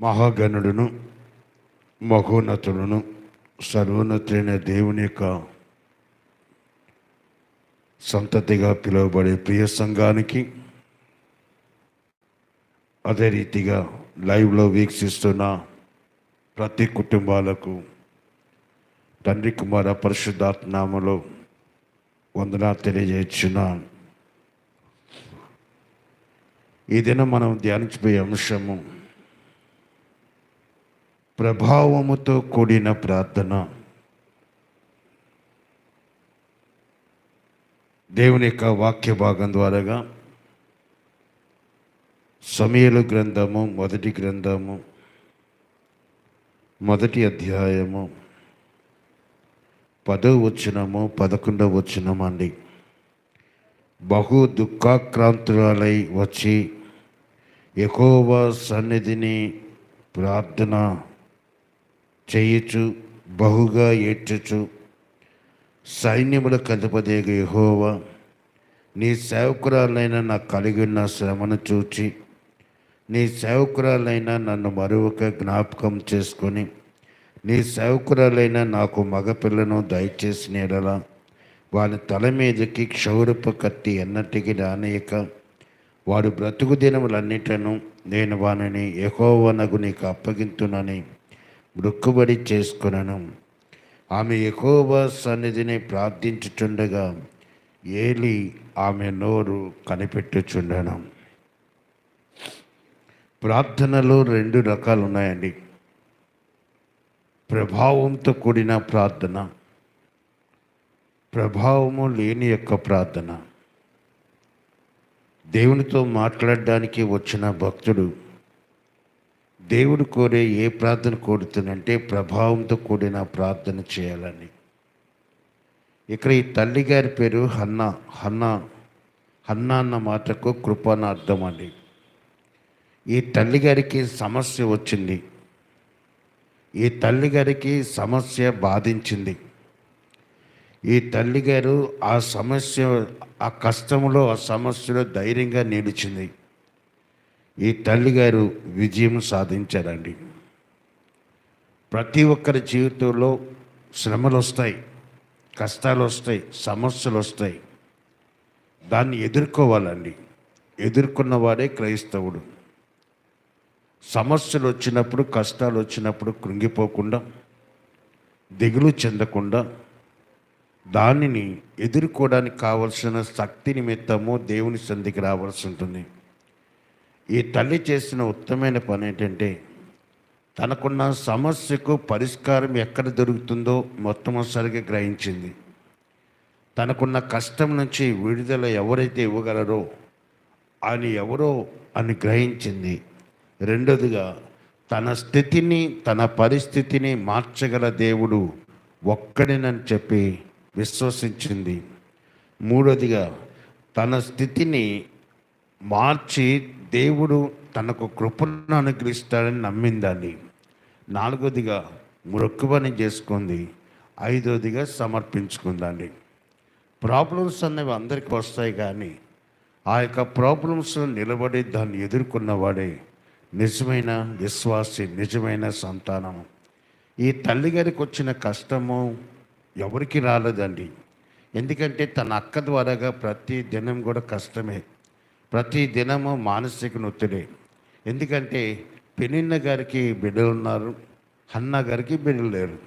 మహాగణుడును మహోన్నతుడును సర్వోన్నతుడైన దేవుని యొక్క సంతతిగా పిలువబడే ప్రియ సంఘానికి అదే రీతిగా లైవ్లో వీక్షిస్తున్న ప్రతి కుటుంబాలకు తండ్రి కుమార పరిశుద్ధాత్నామలో వందనా తెలియజేస్తున్నాను ఈ దినం మనం ధ్యానించిపోయే అంశము ప్రభావముతో కూడిన ప్రార్థన. దేవుని యొక్క వాక్య భాగం ద్వారాగా సమయలు గ్రంథము మొదటి గ్రంథము మొదటి అధ్యాయము పదో వచనము పదకొండవ వచనము అండి. బహు దుఃఖాక్రాంతురాలై వచ్చి ఎకోవా సన్నిధిని ప్రార్థన చేయుచు బహుగా ఏడ్చుచు సైన్యముల కదపదేగ యహోవా నీ సేవకురాలైన నాకు కలిగి ఉన్న శ్రమను చూచి నీ సేవకురాలైన నన్ను మరొక జ్ఞాపకం చేసుకొని నీ సేవకురాలైన నాకు మగపిల్లను దయచేసి నీడలా వాని తల మీదకి క్షౌరపు కత్తి ఎన్నటికి రానియక వాడు బ్రతుకు దినములన్నిటను నేను వానిని ఎకోవనగు నీకు అప్పగింతునని మృక్కుబడి చేసుకునను. ఆమె ఎకోబా సన్నిధిని ప్రార్థించుచుండగా ఏలి ఆమె నోరు కనిపెట్టుచుండను. ప్రార్థనలో రెండు రకాలు ఉన్నాయండి ప్రభావంతో కూడిన ప్రార్థన ప్రభావము లేని యొక్క ప్రార్థన. దేవునితో మాట్లాడడానికి వచ్చిన భక్తుడు దేవుడు కోరే ఏ ప్రార్థన కోరుతుందంటే ప్రభావంతో కూడిన ప్రార్థన చేయాలని. ఇక్కడ ఈ తల్లి గారి పేరు హన్న హన్న హన్న అన్న మాటకు కృప అని అర్థం అండి. ఈ తల్లి గారికి సమస్య వచ్చింది. ఈ తల్లి గారికి సమస్య బాధించింది. ఈ తల్లి గారు ఆ సమస్య ఆ కష్టంలో ఆ సమస్యలో ధైర్యంగా నిలిచింది. ఈ తల్లిగారు విజయం సాధించారండి. ప్రతి ఒక్కరి జీవితంలో శ్రమలు వస్తాయి కష్టాలు వస్తాయి సమస్యలు వస్తాయి దాన్ని ఎదుర్కోవాలండి. ఎదుర్కొన్న వాడే క్రైస్తవుడు. సమస్యలు వచ్చినప్పుడు కష్టాలు వచ్చినప్పుడు కృంగిపోకుండా దిగులు చెందకుండా దానిని ఎదుర్కోవడానికి కావలసిన శక్తి నిమిత్తము దేవుని సంధికి రావాల్సి ఉంటుంది. ఈ తల్లి చేసిన ఉత్తమైన పని ఏంటంటే తనకున్న సమస్యకు పరిష్కారం ఎక్కడ దొరుకుతుందో మొట్టమొదటిసారిగా గ్రహించింది. తనకున్న కష్టం నుంచి విడుదల ఎవరైతే ఇవ్వగలరో అని ఎవరో అని గ్రహించింది. రెండోదిగా తన స్థితిని తన పరిస్థితిని మార్చగల దేవుడు ఒక్కడేనని చెప్పి విశ్వసించింది. మూడోదిగా తన స్థితిని మార్చి దేవుడు తనకు కృపను అనుగ్రహిస్తాడని నమ్మిందని నాలుగోదిగా మొక్కుబని చేసుకుంది ఐదోదిగా సమర్పించుకుందండి. ప్రాబ్లమ్స్ అనేవి అందరికీ వస్తాయి కానీ ఆ యొక్క ప్రాబ్లమ్స్ నిలబడి దాన్ని ఎదుర్కొన్నవాడే నిజమైన విశ్వాసి నిజమైన సంతానం. ఈ తల్లి గారికి వచ్చిన కష్టము ఎవరికి రాలేదండి. ఎందుకంటే తన అక్క ద్వారాగా ప్రతి దినం కూడా కష్టమే. ప్రతి దినము మానసిక నొత్తిడే ఎందుకంటే పెనిన్న గారికి బిడ్డలు ఉన్నారు హన్న గారికి బిడ్డలు లేరు.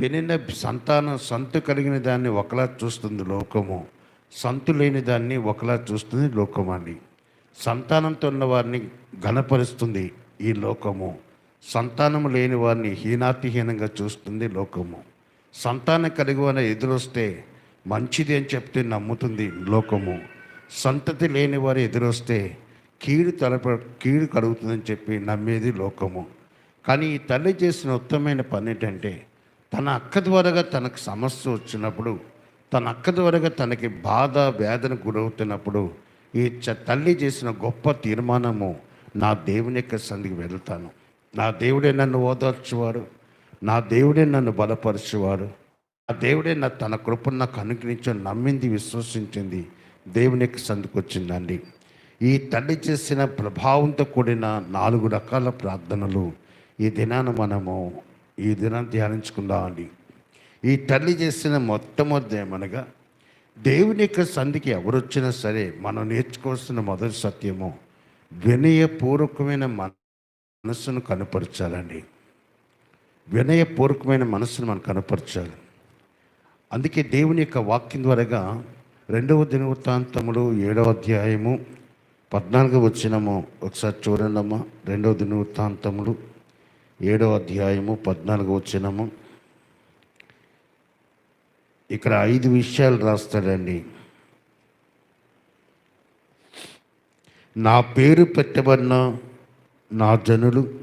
పెనిన్న సంతానం సంతు కలిగిన దాన్ని ఒకలా చూస్తుంది లోకము. సంతు లేని దాన్ని ఒకలా చూస్తుంది లోకమాన్ని సంతానంతో ఉన్న వారిని ఘనపరుస్తుంది ఈ లోకము. సంతానం లేని వారిని హీనాతిహీనంగా చూస్తుంది లోకము. సంతానం కలిగి వారిని ఎదురొస్తే మంచిది అని చెప్తే నమ్ముతుంది లోకము. సంతతి లేని వారు ఎదురొస్తే కీడు తలప కీడు కలుగుతుందని చెప్పి నమ్మేది లోకము. కానీ ఈ తల్లి చేసిన ఉత్తమమైన పని ఏంటంటే తన అక్క ద్వారాగా తనకు సమస్య వచ్చినప్పుడు తన అక్క ద్వారాగా తనకి బాధ వేదన గురవుతున్నప్పుడు ఈ చ- తల్లి చేసిన గొప్ప తీర్మానము నా దేవుని యొక్క సంధికి వెళ్తాను. నా దేవుడే నన్ను ఓదార్చేవాడు. నా దేవుడే నన్ను బలపరిచేవాడు. నా దేవుడే నా తన కృపను నాకు అనుగ్రహించి నమ్మింది విశ్వసించింది. దేవుని యొక్క సందుకు వచ్చిందండి ఈ తల్లి చేసిన ప్రభావంతో కూడిన నాలుగు రకాల ప్రార్థనలు ఈ దినాన మనము ఈ దినాన్ని ధ్యానించుకుందామండి. ఈ తల్లి చేసిన మొట్టమొదటి ఏమనగా దేవుని యొక్క సంధికి ఎవరొచ్చినా సరే మనం నేర్చుకోవాల్సిన మొదటి సత్యము వినయపూర్వకమైన మనస్సును కనపరచాలండి. వినయపూర్వకమైన మనస్సును మనం కనపరచాలి. అందుకే దేవుని యొక్క వాక్యం ద్వారాగా రెండవ దినవృత్తాంతములు ఏడవ అధ్యాయము పద్నాలుగు వచ్చినము ఒకసారి చూడండమ్మా. రెండవ దినవృత్తాంతములు ఏడవ అధ్యాయము పద్నాలుగు వచ్చినము. ఇక్కడ ఐదు విషయాలు రాస్తాడండి. నా పేరు పెట్టబడిన నా జనులు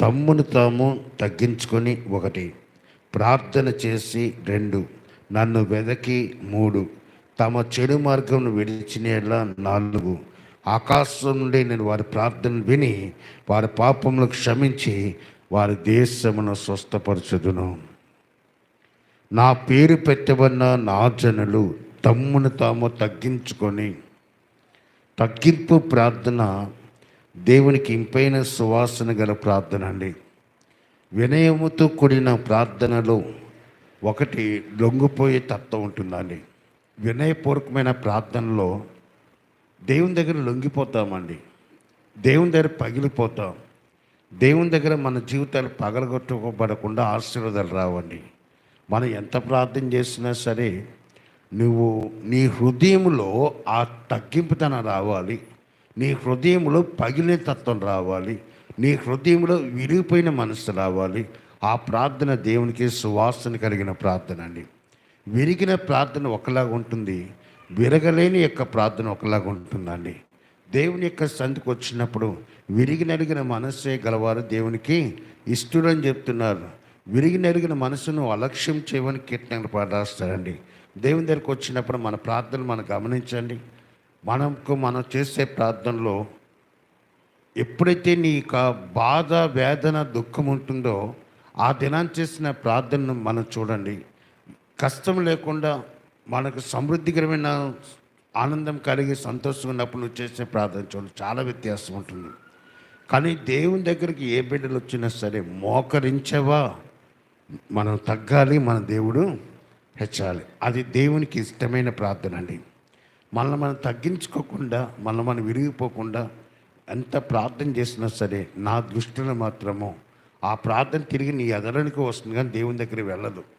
తమ్మును తాము తగ్గించుకొని ఒకటి. ప్రార్థన చేసి రెండు. నన్ను వెదకి మూడు. తమ చెడు మార్గం విడిచినేలా నాలుగు. ఆకాశం నుండి నేను వారి ప్రార్థన విని వారి పాపములకు క్షమించి వారి దేశమును స్వస్థపరచుదును. నా పేరు పెట్టబడిన నా జనులు తమ్మును తాము తగ్గించుకొని. తగ్గింపు ప్రార్థన దేవునికి ఇంపైన సువాసన గల ప్రార్థన అండి. వినయముతో కూడిన ప్రార్థనలో ఒకటి లొంగిపోయే తత్వం ఉంటుందండి. వినయపూర్వకమైన ప్రార్థనలో దేవుని దగ్గర లొంగిపోతామండి. దేవుని దగ్గర పగిలిపోతాం. దేవుని దగ్గర మన జీవితాలు పగలగొట్టుకోబడకుండా ఆశీర్వాదాలు రావండి. మనం ఎంత ప్రార్థన చేసినా సరే నువ్వు నీ హృదయంలో ఆ తగ్గింపుతనం రావాలి. నీ హృదయంలో పగిలిన తత్వం రావాలి. నీ హృదయంలో విరిగిపోయిన మనసు రావాలి. ఆ ప్రార్థన దేవునికి సువాసన కలిగిన ప్రార్థన అండి. విరిగిన ప్రార్థన ఒకలాగా ఉంటుంది. విరగలేని యొక్క ప్రార్థన ఒకలాగా ఉంటుందండి. దేవుని యొక్క సంధికి వచ్చినప్పుడు విరిగినడిగిన మనస్సే గలవారు దేవునికి ఇష్టడని చెప్తున్నారు. విరిగినడిగిన మనసును అలక్ష్యం చేయమని కీర్తనలు పాడాస్తారండి దేవుని దగ్గరికి వచ్చినప్పుడు మన ప్రార్థనలు మనం గమనించండి. మనకు మనం చేసే ప్రార్థనలో ఎప్పుడైతే నీ యొక్క బాధ వేదన దుఃఖం ఉంటుందో ఆ దినాన్ని చేసిన ప్రార్థనను మనం చూడండి. కష్టం లేకుండా మనకు సమృద్ధికరమైన ఆనందం కలిగి సంతోషం ఉన్నప్పుడు నువ్వు చేసే ప్రార్థన చూడండి చాలా వ్యత్యాసం ఉంటుంది. కానీ దేవుని దగ్గరికి ఏ బిడ్డలు వచ్చినా సరే మోకరించవా? మనం తగ్గాలి మన దేవుడు హెచ్చాలి. అది దేవునికి ఇష్టమైన ప్రార్థన అండి. మనల్ని మనం తగ్గించుకోకుండా మనల్ని మనం విరిగిపోకుండా ఎంత ప్రార్థన చేసినా సరే నా దృష్టిలో మాత్రము ఆ ప్రార్థన తిరిగి నీ ఎదరానికి వస్తుంది కానీ దేవుని దగ్గరికి వెళ్ళదు.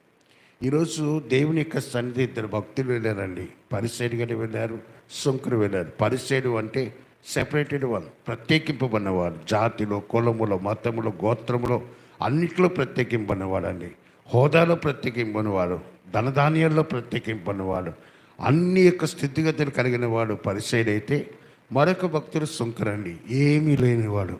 ఈరోజు దేవుని యొక్క సన్నిధి ఇద్దరు భక్తులు వెళ్ళారండి. పరిసైడు గడి వెళ్ళారు సొంకురు వెళ్ళారు. పరిసైడు అంటే సెపరేటెడ్ వాళ్ళు ప్రత్యేకింపబడినవాడు జాతిలో కులములో మతములో గోత్రములో అన్నిట్లో ప్రత్యేకింపబడినవాడండి హోదాలో ప్రత్యేకింపనివాడు ధనధాన్యాల్లో ప్రత్యేకింపనివాడు అన్ని యొక్క స్థితిగతులు కలిగిన వాడు పరిసైడైతే మరొక భక్తుడు సుంకరండి. ఏమీ లేనివాడు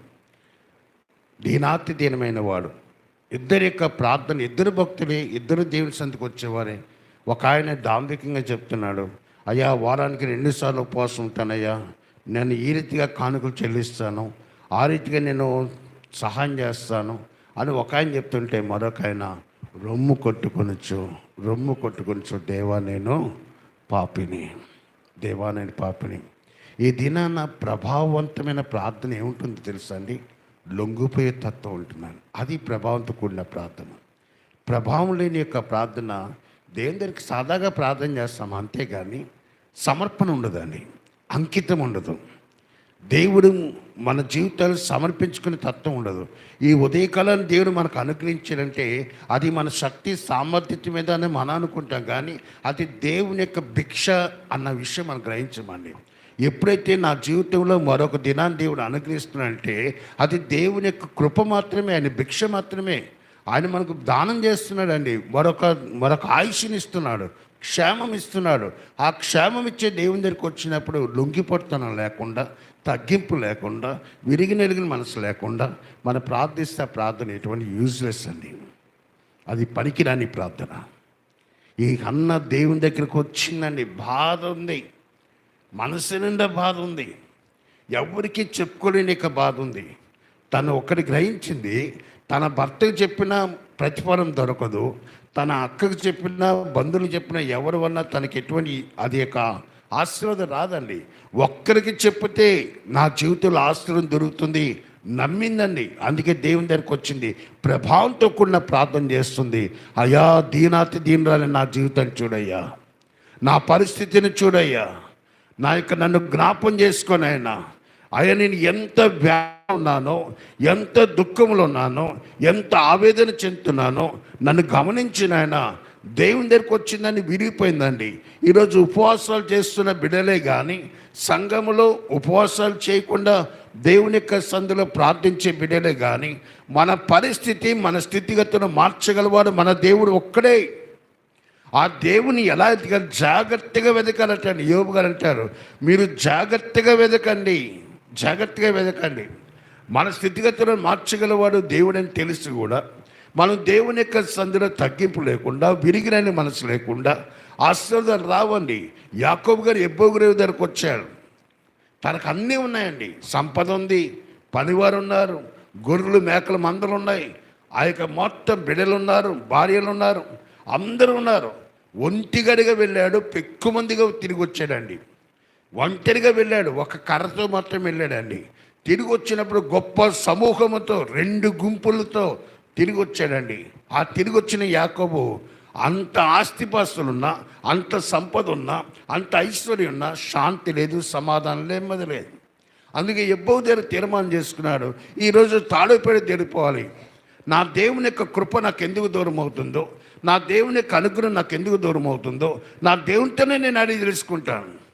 దీనాతి దీనమైన వాడు ఇద్దరి యొక్క ప్రార్థన ఇద్దరు భక్తులే ఇద్దరు దేవుని సంతకు వచ్చేవారే. ఒక ఆయన దాంభికంగా చెప్తున్నాడు అయ్యా వారానికి రెండుసార్లు ఉపవాసం ఉంటానయ్యా. నేను ఈ రీతిగా కానుకలు చెల్లిస్తాను. ఆ రీతిగా నేను సహాయం చేస్తాను అని ఒక ఆయన చెప్తుంటే మరొక ఆయన రొమ్ము కొట్టుకొనొచ్చు రొమ్ము కొట్టుకొనొచ్చు. దేవా నేను పాపిని. దేవా నేను పాపిని. ఈ దినాన ప్రభావవంతమైన ప్రార్థన ఏముంటుందో తెలుసా అండి? లొంగిపోయే తత్వం ఉంటున్నాను. అది ప్రభావంతో కూడిన ప్రార్థన. ప్రభావం లేని యొక్క ప్రార్థన దేవుని దగ్గరికి సాదాగా ప్రార్థన చేస్తాం అంతేగాని సమర్పణ ఉండదండి. అంకితం ఉండదు. దేవుడు మన జీవితాలు సమర్పించుకునే తత్వం ఉండదు. ఈ ఉదయకాలం దేవుడు మనకు అనుగ్రహించాడంటే అది మన శక్తి సామర్థ్యం మీద అని మనం అనుకుంటాం కానీ అది దేవుని యొక్క భిక్ష అన్న విషయం మనం గ్రహించమండి. ఎప్పుడైతే నా జీవితంలో మరొక దినాన్ని దేవుడు అనుగ్రహిస్తున్నాడంటే అది దేవుని యొక్క కృప మాత్రమే ఆయన భిక్ష మాత్రమే. ఆయన మనకు దానం చేస్తున్నాడండి. మరొక మరొక ఆయుష్ని ఇస్తున్నాడు. క్షేమం ఇస్తున్నాడు. ఆ క్షేమం ఇచ్చే దేవుని దగ్గరికి వచ్చినప్పుడు లొంగిపడుతనం లేకుండా తగ్గింపు లేకుండా విరిగి నెరిగిన మనసు లేకుండా మనం ప్రార్థిస్తే ప్రార్థన ఎటువంటి యూజ్లెస్ అండి. అది పనికిరాని ప్రార్థన. ఈ అన్న దేవుని దగ్గరికి వచ్చిందండి. బాధ ఉంది. మనసు నిండా బాధ ఉంది. ఎవరికి చెప్పుకోలేని బాధ ఉంది. తను ఒక్కటి గ్రహించింది తన భర్తకు చెప్పిన ప్రతిఫలం దొరకదు తన అక్కకు చెప్పిన బంధువులు చెప్పిన ఎవరి వల్ల తనకి ఎటువంటి అది యొక్క ఆశీర్వాదం రాదండి. ఒక్కరికి చెప్తే నా జీవితంలో ఆశీర్వాదం దొరుకుతుంది నమ్మిందండి. అందుకే దేవుని దగ్గరికి వచ్చింది. ప్రభావంతో కూడిన ప్రార్థన చేస్తుంది. అయ్యా దీనాతి దీనరాలి నా జీవితాన్ని చూడయ్యా. నా పరిస్థితిని చూడయ్యా. నా యొక్క నన్ను జ్ఞాపం చేసుకొని ఆయన ఆయన నేను ఎంత వ్యా ఉన్నానో ఎంత దుఃఖంలో ఉన్నానో ఎంత ఆవేదన చెందుతున్నానో నన్ను గమనించిన ఆయన దేవుని దగ్గరికి వచ్చిందని విరిగిపోయిందండి. ఈరోజు ఉపవాసాలు చేస్తున్న బిడలే కానీ సంఘములో ఉపవాసాలు చేయకుండా దేవుని యొక్క సందులో ప్రార్థించే బిడలే కానీ మన పరిస్థితి మన స్థితిగతులను మార్చగలవాడు మన దేవుడు ఒక్కడే. ఆ దేవుని ఎలా ఎదగాలి జాగ్రత్తగా వెతకాలటండి యోబు గారు అంటారు మీరు జాగ్రత్తగా వెతకండి జాగ్రత్తగా వెతకండి మన స్థితిగతులను మార్చగలవాడు దేవుడని తెలిసి కూడా. మనం దేవుని యొక్క సందులో తగ్గింపు లేకుండా విరిగినని మనసు లేకుండా ఆశీర్వాదాలు రావండి. యాకోబు గారు ఎబ్బోగురేవు దగ్గరకు వచ్చాడు తనకు అన్నీ ఉన్నాయండి. సంపద ఉంది పనివారు ఉన్నారు గొర్రెలు మేకలు మందలు ఉన్నాయి. ఆ యొక్క మొత్తం బిడ్డలు ఉన్నారు భార్యలు ఉన్నారు. అందరూ ఉన్నారు. ఒంటిగడిగా వెళ్ళాడు పెక్కు మందిగా తిరిగి వచ్చాడండి ఒంటరిగా వెళ్ళాడు ఒక కర్రతో మాత్రం వెళ్ళాడండి. తిరిగి వచ్చినప్పుడు గొప్ప సమూహముతో రెండు గుంపులతో తిరిగి వచ్చాడండి ఆ తిరిగి వచ్చిన యాకోబు అంత ఆస్తిపాస్తులున్నా అంత సంపద ఉన్నా అంత ఐశ్వర్యం ఉన్నా శాంతి లేదు సమాధానం లేమది లేదు. అందుకే ఎబ్బో దగ్గర తీర్మానం చేసుకున్నాడు ఈరోజు తాడుపేడ తెరిపోవాలి. నా దేవుని యొక్క కృప నాకు ఎందుకు దూరం అవుతుందో నా దేవుని యొక్క అనుగ్రహం నాకు ఎందుకు దూరం అవుతుందో నా దేవునితోనే నేను అడిగి తెలుసుకుంటాను.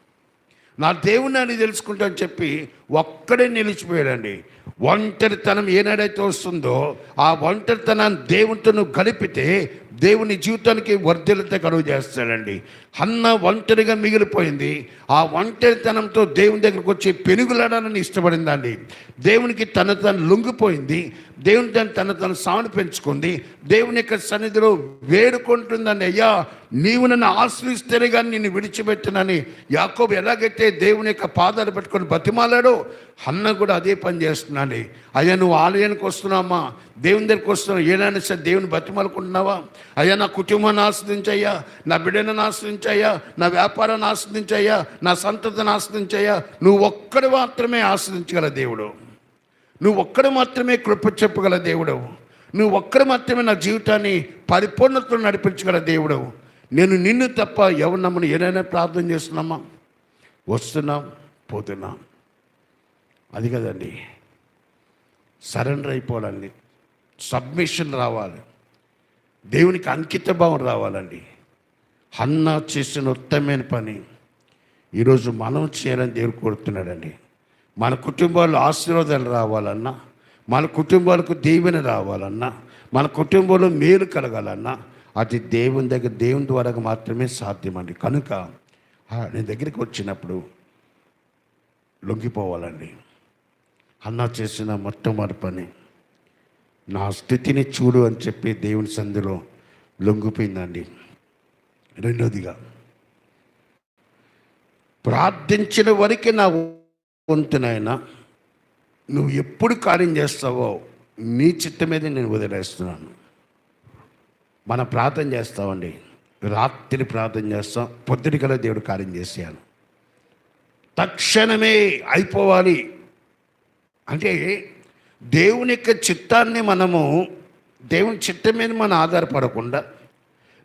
నా దేవుని అని తెలుసుకుంటా అని చెప్పి ఒక్కడే నిలిచిపోయాడండి. ఒంటరితనం ఏనాడైతే వస్తుందో ఆ ఒంటరితనాన్ని దేవునితో నువ్వు కలిపితే దేవుని జీవితానికి వర్ధలత కలుగు చేస్తాడండి. అన్న ఒంటరిగా మిగిలిపోయింది. ఆ ఒంటరితనంతో దేవుని దగ్గరకు వచ్చి పెనుగులాడాలని ఇష్టపడిందండి. దేవునికి తన తను లొంగిపోయింది. దేవుని తను తన తను సామని పెంచుకుంది. దేవుని యొక్క సన్నిధిలో వేడుకుంటుందండి అయ్యా నీవు నన్ను ఆశ్రయిస్తేనే కానీ నిన్ను విడిచిపెట్టినని యాకోబు ఎలాగైతే దేవుని యొక్క పాదాలు పెట్టుకొని బతిమాలాడో అన్న కూడా అదే పని చేస్తున్నాడు అయ్యా నువ్వు ఆలయానికి వస్తున్నామా దేవుని దగ్గరికి వస్తున్నావు. ఏదైనా సరే దేవుని బతిమాలుకుంటున్నావా? అయ్యా నా కుటుంబాన్ని ఆశ్రయించయ్యా. నా బిడ్డను ఆస్వాదించయ్యా నా వ్యాపారాన్ని ఆస్వాదించయ్యా నా సంతతిని ఆస్వాదించయ్యా. నువ్వు ఒక్కడు మాత్రమే ఆస్వాదించగల దేవుడు. నువ్వు ఒక్కడు మాత్రమే కృప చెప్పగల దేవుడు. నువ్వు ఒక్కడు మాత్రమే నా జీవితాన్ని పరిపూర్ణతను నడిపించగల దేవుడు. నేను నిన్ను తప్ప ఎవరు నమ్మను? ఏదైనా ప్రార్థన చేస్తున్నామా? వస్తున్నాం పోతున్నాం. అది కదండి. సరెండర్ అయిపోవాలండి. సబ్మిషన్ రావాలి. దేవునికి అంకిత భావం రావాలండి. అన్న చేసిన ఉత్తమమైన పని. ఈరోజు మనం చేయాలని దేవుడు కోరుతున్నాడండి. మన కుటుంబాల్లో ఆశీర్వాదాలు రావాలన్నా మన కుటుంబాలకు దీవెన రావాలన్నా మన కుటుంబంలో మేలు కలగాలన్నా అది దేవుని దగ్గర దేవుని ద్వారా మాత్రమే సాధ్యమండి. కనుక నేను దగ్గరికి వచ్చినప్పుడు లొంగిపోవాలండి. అన్న చేసిన మొట్టమొదటి పని నా స్థితిని చూడు అని చెప్పి దేవుని సందులో లొంగిపోయిందండి. రెండోదిగా ప్రార్థించిన వరకు నా వంతునైనా నువ్వు ఎప్పుడు కార్యం చేస్తావో నీ చిత్త మీద నేను వదిలేస్తున్నాను. మన ప్రార్థన చేస్తామండి. రాత్రి ప్రార్థన చేస్తాం. పొద్దుటికల దేవుడు కార్యం చేశాను తక్షణమే అయిపోవాలి. అంటే దేవుని యొక్క చిత్తాన్ని మనము దేవుని చిత్తం మీద మనం ఆధారపడకుండా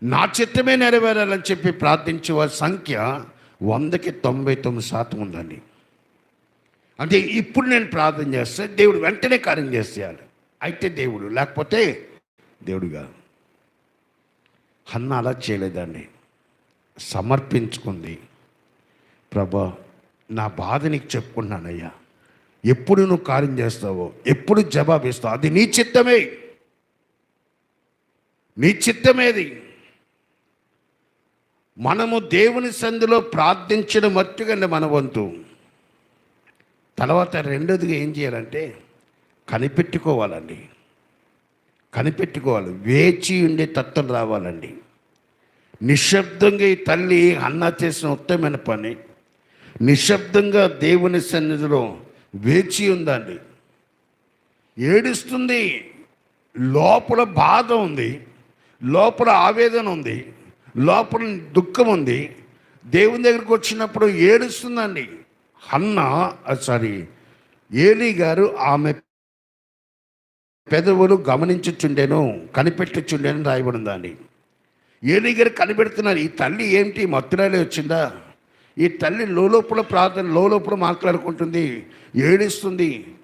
నా చిత్తమే నెరవేరాలని చెప్పి ప్రార్థించే వారి సంఖ్య వందకి తొంభై తొమ్మిది శాతం ఉందండి. అంటే ఇప్పుడు నేను ప్రార్థన చేస్తే దేవుడు వెంటనే కార్యం చేసేయాలి. అయితే దేవుడు లేకపోతే దేవుడుగా అన్న అలా చేయలేదండి. సమర్పించుకుంది. ప్రభా నా బాధ నీకు చెప్పుకున్నానయ్యా ఎప్పుడు నువ్వు కార్యం చేస్తావో ఎప్పుడు జవాబిస్తావు అది నీ చిత్తమే. నీ చిత్తమేది. మనము దేవుని సంధిలో ప్రార్థించిన మట్టుకండి మన వంతు. తర్వాత రెండోదిగా ఏం చేయాలంటే కనిపెట్టుకోవాలండి. కనిపెట్టుకోవాలి. వేచి ఉండే తత్వం రావాలండి. నిశ్శబ్దంగా ఈ తల్లి అన్న చేసిన ఉత్తమైన పని నిశ్శబ్దంగా దేవుని సన్నిధిలో వేచి ఉందండి. ఏడుస్తుంది. లోపల బాధ ఉంది. లోపల ఆవేదన ఉంది. లోపల దుఃఖం ఉంది. దేవుని దగ్గరికి వచ్చినప్పుడు ఏడుస్తుందండి. అన్న సారీ ఏలీ గారు ఆమె పెదవులు గమనించుచుండెను కనిపెట్టుచుండెను రాయబడిందండి. ఏలీ గారు కనిపెడుతున్నారు ఈ తల్లి ఏంటి? మత్తురాలే వచ్చిందా? ఈ తల్లి లోపల ప్రార్థన లోపల మాట్లాడుకుంటుంది ఏడుస్తుంది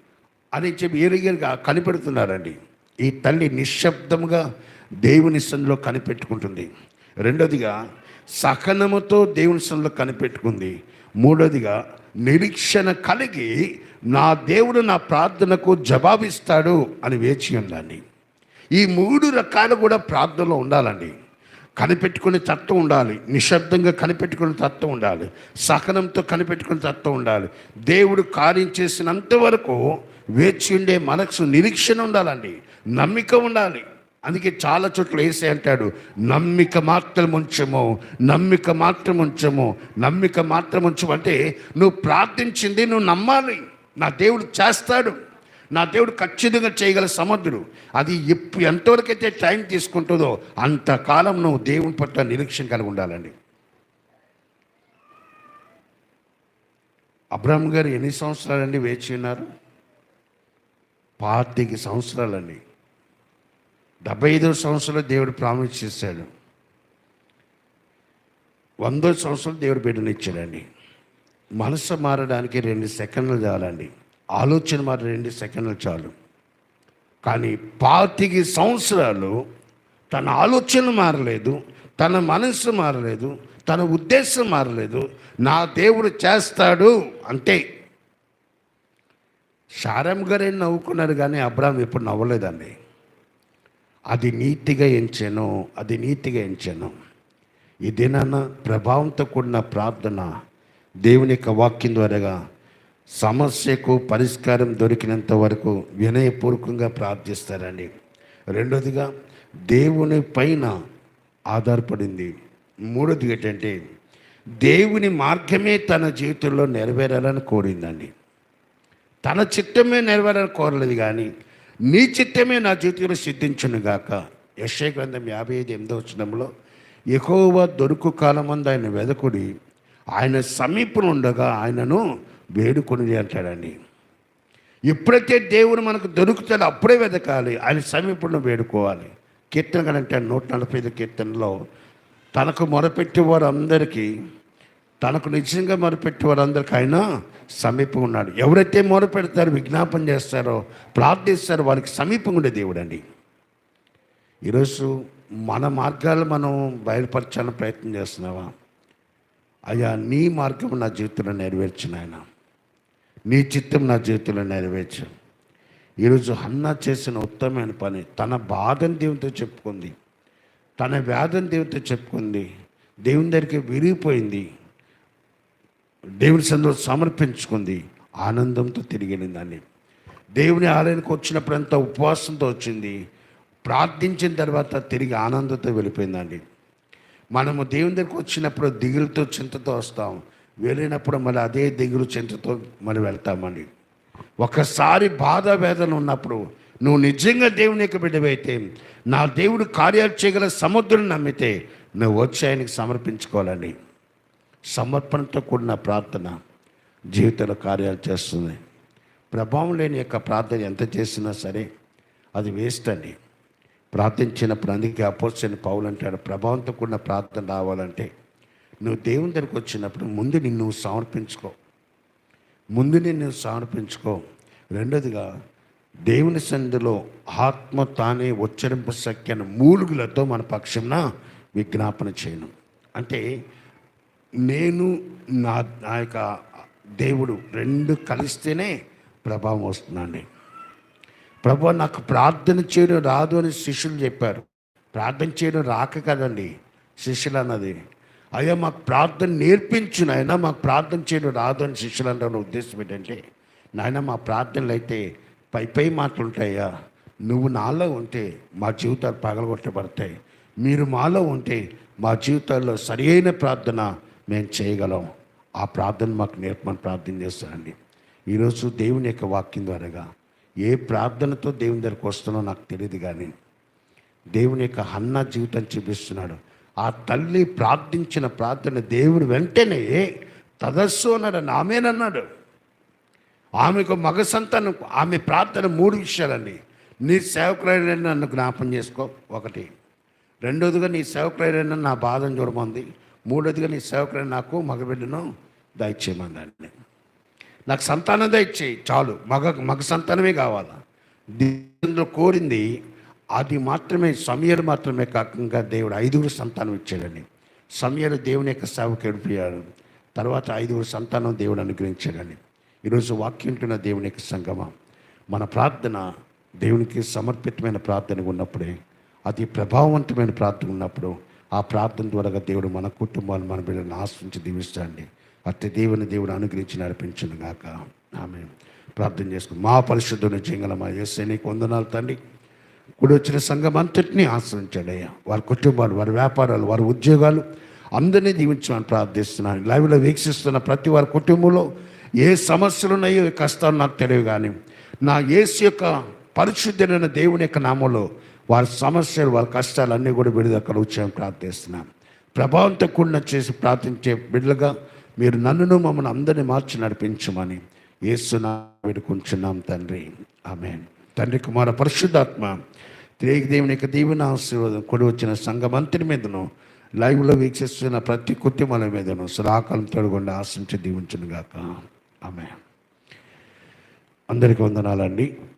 అని చెప్పి ఏలీ గారు కనిపెడుతున్నారండి. ఈ తల్లి నిశ్శబ్దంగా దేవుని సన్నిలో కనిపెట్టుకుంటుంది. రెండోదిగా సహనముతో దేవుని సన్నిలో కనిపెట్టుకుంది. మూడోదిగా నిరీక్షణ కలిగి నా దేవుడు నా ప్రార్థనకు జవాబిస్తాడు అని వేచి ఉండండి ఈ మూడు రకాలు కూడా ప్రార్థనలో ఉండాలండి. కనిపెట్టుకునే తత్వం ఉండాలి. నిశ్శబ్దంగా కనిపెట్టుకునే తత్వం ఉండాలి. సహనంతో కనిపెట్టుకునే తత్వం ఉండాలి. దేవుడు కార్యం చేసినంత వరకు వేచి ఉండే మనసు నిరీక్షణ ఉండాలండి. నమ్మిక ఉండాలి. అందుకే చాలా చోట్ల వేసే అంటాడు నమ్మిక మాత్రం ఉంచము నమ్మిక మాత్రం ఉంచము నమ్మిక మాత్రం ఉంచము. అంటే నువ్వు ప్రార్థించింది నువ్వు నమ్మాలి. నా దేవుడు చేస్తాడు. నా దేవుడు ఖచ్చితంగా చేయగల సమర్థుడు. అది ఎప్పుడు ఎంతవరకైతే టైం తీసుకుంటుందో అంతకాలం నువ్వు దేవుని పట్ల నిరీక్షణ కలిగి ఉండాలండి. అబ్రహం గారు ఎన్ని సంవత్సరాలండి వేచి ఉన్నారు? పాతిక సంవత్సరాలండి. డెబ్బై ఐదవ సంవత్సరంలో దేవుడు ప్రామిస్ చేశాడు. వందో సంవత్సరం దేవుడు బిడ్డనిచ్చాడండి మనసు మారడానికి రెండు సెకండ్లు చాలండి. ఆలోచన మార రెండు సెకండ్లు చాలు. కానీ పాతికి సంవత్సరాలు తన ఆలోచన మారలేదు తన మనసు మారలేదు తన ఉద్దేశం మారలేదు. నా దేవుడు చేస్తాడు అంతే. శారం గారే నవ్వుకున్నారు కానీ అబ్రామ్ ఎప్పుడు నవ్వలేదండి. అది నీతిగా ఎంచాను అది నీతిగా ఎంచాను. ఈ దినాన ప్రభావంతో కూడిన ప్రార్థన దేవుని యొక్క వాక్యం ద్వారాగా సమస్యకు పరిష్కారం దొరికినంత వరకు వినయపూర్వకంగా ప్రార్థిస్తారండి. రెండోదిగా దేవుని పైన ఆధారపడింది. మూడోది ఏంటంటే దేవుని మార్గమే తన జీవితంలో నెరవేరాలని కోరిందండి. తన చిత్తమే నెరవేరాలని కోరలేదు కానీ నీ చిత్తమే నా జీవితంలో సిద్ధించును గాక. యశ్య గ్రంథం యాభై ఐదు ఎనిమిదో వచ్చినంలో ఎక్కువ దొరుకు కాలమందు ఆయన వెదకుడి ఆయన సమీపంలో ఉండగా ఆయనను వేడుకొని అంటాడండి. ఎప్పుడైతే దేవుడు మనకు దొరుకుతాడో అప్పుడే వెతకాలి ఆయన సమీపంలో వేడుకోవాలి. కీర్తన కదంటే నూట నలభై ఐదు కీర్తనలో తనకు మొరపెట్టే వారందరికీ తనకు నిజంగా మొరపెట్టే వారందరికీ ఆయన సమీపం ఉన్నాడు. ఎవరైతే మొరపెడతారో విజ్ఞాపన చేస్తారో ప్రార్థిస్తారో వారికి సమీపంగా ఉండే దేవుడు అండి ఈరోజు మన మార్గాలు మనం బయలుపరచాలని ప్రయత్నం చేస్తున్నావా? అయ్యా నీ మార్గం నా జీవితంలో నెరవేర్చిన ఆయన నీ చిత్తం నా జీవితంలో నెరవేర్చు. ఈరోజు హన్నా చేసిన ఉత్తమమైన పని తన బాధను దేవునితో చెప్పుకుంది. తన వ్యాధని దేవునితో చెప్పుకుంది. దేవుని దగ్గరికి విరిగిపోయింది. దేవుని సందులో సమర్పించుకుంది. ఆనందంతో తిరిగి దాన్ని. దేవుని ఆలయానికి వచ్చినప్పుడు అంతా ఉపవాసంతో వచ్చింది. ప్రార్థించిన తర్వాత తిరిగి ఆనందంతో వెళ్ళిపోయిందండి మనము దేవుని దగ్గరికి వచ్చినప్పుడు దిగులుతో చింతతో వస్తాం. వెళ్ళినప్పుడు మళ్ళీ అదే దిగులు చింతతో మళ్ళీ వెళ్తామండి. ఒకసారి బాధ వేదన ఉన్నప్పుడు నువ్వు నిజంగా దేవుని యొక్క బిడ్డవైతే నా దేవుడు కార్యాలు చేయగల సముద్రం నమ్మితే నువ్వు వచ్చి ఆయనకి సమర్పించుకోవాలండి. సమర్పణతో కూడిన ప్రార్థన జీవితంలో కార్యాలు చేస్తుంది. ప్రభావం లేని యొక్క ప్రార్థన ఎంత చేసినా సరే అది వేస్ట్ అండి. ప్రార్థించినప్పుడు అందుకే అపోసిన పౌలు అంటాడు ప్రభావంతో కూడిన ప్రార్థన రావాలంటే నువ్వు దేవుని దగ్గరికి వచ్చినప్పుడు ముందు నిన్ను నువ్వు సమర్పించుకో. ముందు నిన్ను సమర్పించుకో. రెండోదిగా దేవుని సంధిలో ఆత్మ తానే ఉచ్చరింపు సఖ్యన మూలుగులతో మన పక్షంన విజ్ఞాపన చేయను. అంటే నేను నా నా యొక్క దేవుడు రెండు కలిస్తేనే ప్రభావం వస్తుందండి. ప్రభు నాకు ప్రార్థన చేయడం రాదు అని శిష్యులు చెప్పారు. ప్రార్థన చేయడం రాక కదండి శిష్యులు అన్నది అయ్యా మాకు ప్రార్థన నేర్పించు నాయన మాకు ప్రార్థన చేయడం రాదు అని శిష్యులు అంటే ఉద్దేశం ఏంటంటే నాయన మా ప్రార్థనలు అయితే పై పై మాటలు ఉంటాయా నువ్వు నాలో ఉంటే మా జీవితాలు పగలగొట్టబడతాయి. మీరు మాలో ఉంటే మా జీవితాల్లో సరియైన ప్రార్థన మేము చేయగలం. ఆ ప్రార్థన మాకు నేర్పమని ప్రార్థన చేస్తానండి. ఈరోజు దేవుని యొక్క వాక్యం ద్వారాగా ఏ ప్రార్థనతో దేవుని దగ్గరకు వస్తున్నో నాకు తెలియదు కానీ దేవుని యొక్క అన్న జీవితం చూపిస్తున్నాడు. ఆ తల్లి ప్రార్థించిన ప్రార్థన దేవుడు వెంటనే తదస్సు అన్నాడు ఆమెనన్నాడు ఆమెకు మగ సంతానం ఆమె ప్రార్థన మూడు విషయాలండి. నీ సేవకులైన నన్ను జ్ఞాపం చేసుకో. ఒకటి రెండోదిగా నీ సేవకులైన నా బాధను చూడమంది. మూడోదిగా నీ సేవకులైన నాకు మగబిడ్డను దయచేయమన్నాడు. నాకు సంతానం దయచేయి చాలు. మగ మగ సంతానమే కావాలా? దేవుడు కోరింది అది మాత్రమే సమయలు మాత్రమే కాకుండా దేవుడు ఐదుగురు సంతానం ఇచ్చాడని సమీరు దేవుని యొక్క సేవకు ఏడిపోయాడు తర్వాత ఐదుగురు సంతానం దేవుడు అనుగ్రహించాడని ఈరోజు వాక్యం ఉంటున్న దేవుని యొక్క సంగమం. మన ప్రార్థన దేవునికి సమర్పితమైన ప్రార్థన ఉన్నప్పుడే అది ప్రభావవంతమైన ప్రార్థన ఉన్నప్పుడు ఆ ప్రార్థన ద్వారా దేవుడు మన కుటుంబాన్ని మన బిడ్డలను ఆశ్రయించి దీవిస్తాండి అట్టి దేవుని దేవుడు అనుగ్రహించి నడిపించను గాక. ఆమె ప్రార్థన చేసుకుని మా పరిశుద్ధుని చేయగల మా ఏసే నీకు వందనాలు తండ్రి. కూడి వచ్చిన సంఘం అంతటినీ ఆశ్రయించాడయ్యా వారి కుటుంబాలు వారి వ్యాపారాలు వారి ఉద్యోగాలు అందరినీ దీవించమని ప్రార్థిస్తున్నాను. లైవ్లో వీక్షిస్తున్న ప్రతి వారి కుటుంబంలో ఏ సమస్యలు ఉన్నాయో కష్టాలు నాకు తెలియవు కానీ నా ఏసు యొక్క పరిశుద్ధమైన దేవుని యొక్క నామంలో వారి సమస్యలు వారి కష్టాలు అన్నీ కూడా విడుదల కలుగుతాయని ప్రార్థిస్తున్నాను ప్రభావంతో కూడిన చేసి ప్రార్థించే బిడ్డలుగా మీరు నన్నును మమ్మల్ని అందరినీ మార్చి నడిపించమని ఏసునా వేడుకుంటున్నాం తండ్రి. ఆమె తండ్రి కుమార పరిశుద్ధాత్మ తిరిగి దేవుని యొక్క దీవెన ఆశీర్వాదం కొడి వచ్చిన సంఘం అంతటి మీదను లైవ్లో వీక్షిస్తున్న ప్రతి కుటుంబాల మీదను సదాకాలం తొడగొండి ఆశించి దీవించును గాక ఆమె అందరికీ వందనాలండి.